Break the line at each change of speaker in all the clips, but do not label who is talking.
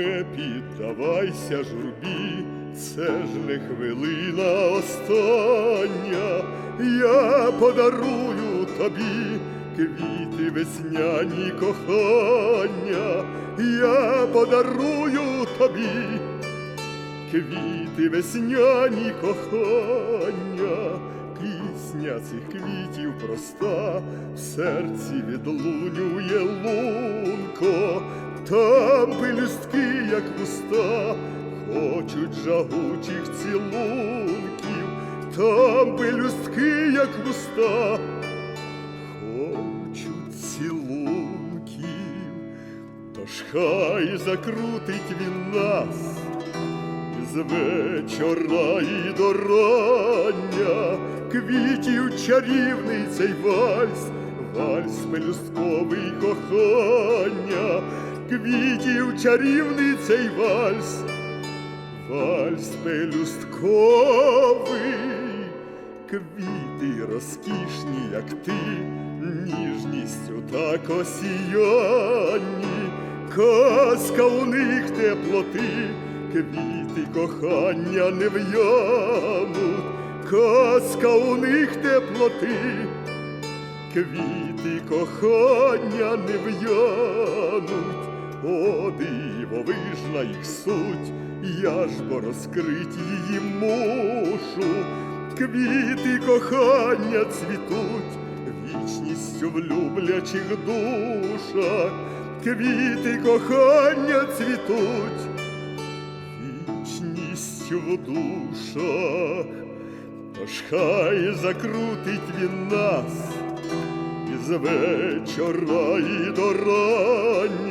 Не піддавайся журбі, це ж не хвилина остання. Я подарую тобі квіти весняні кохання. Я подарую тобі квіти весняні кохання, пісня цих квітів проста, в серці відлунює лунко, там пелюстки, як вуста, хочуть жагучих цілунків, там пелюстки, як вуста, хочуть цілунків, тож хай закрутить він нас з вечора і до рання. Квітів чарівний цей вальс, вальс пелюстковий кохання, квітів чарівний цей вальс, вальс пелюстковий, квіти розкішні, як ти, ніжністю так осіяні, казка у них теплоти, квіти кохання не в'януть, казка у них теплоти, квіти кохання не в'януть, о дивовижна їх суть, я ж бо розкрить її мушу, квіти кохання цвітуть, вічністю в люблячих душах, квіти кохання цвітуть, вічністю в душах, тож хай закрутить він нас із вечора і до рання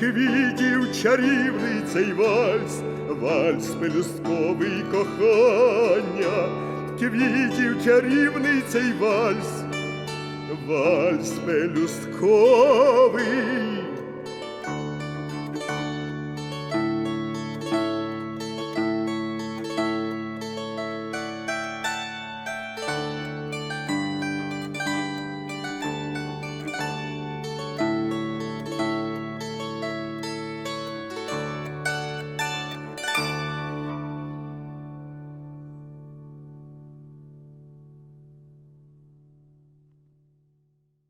квітів чарівний цей вальс, вальс пелюстковий кохання, квітів чарівний цей вальс, вальс пелюстковий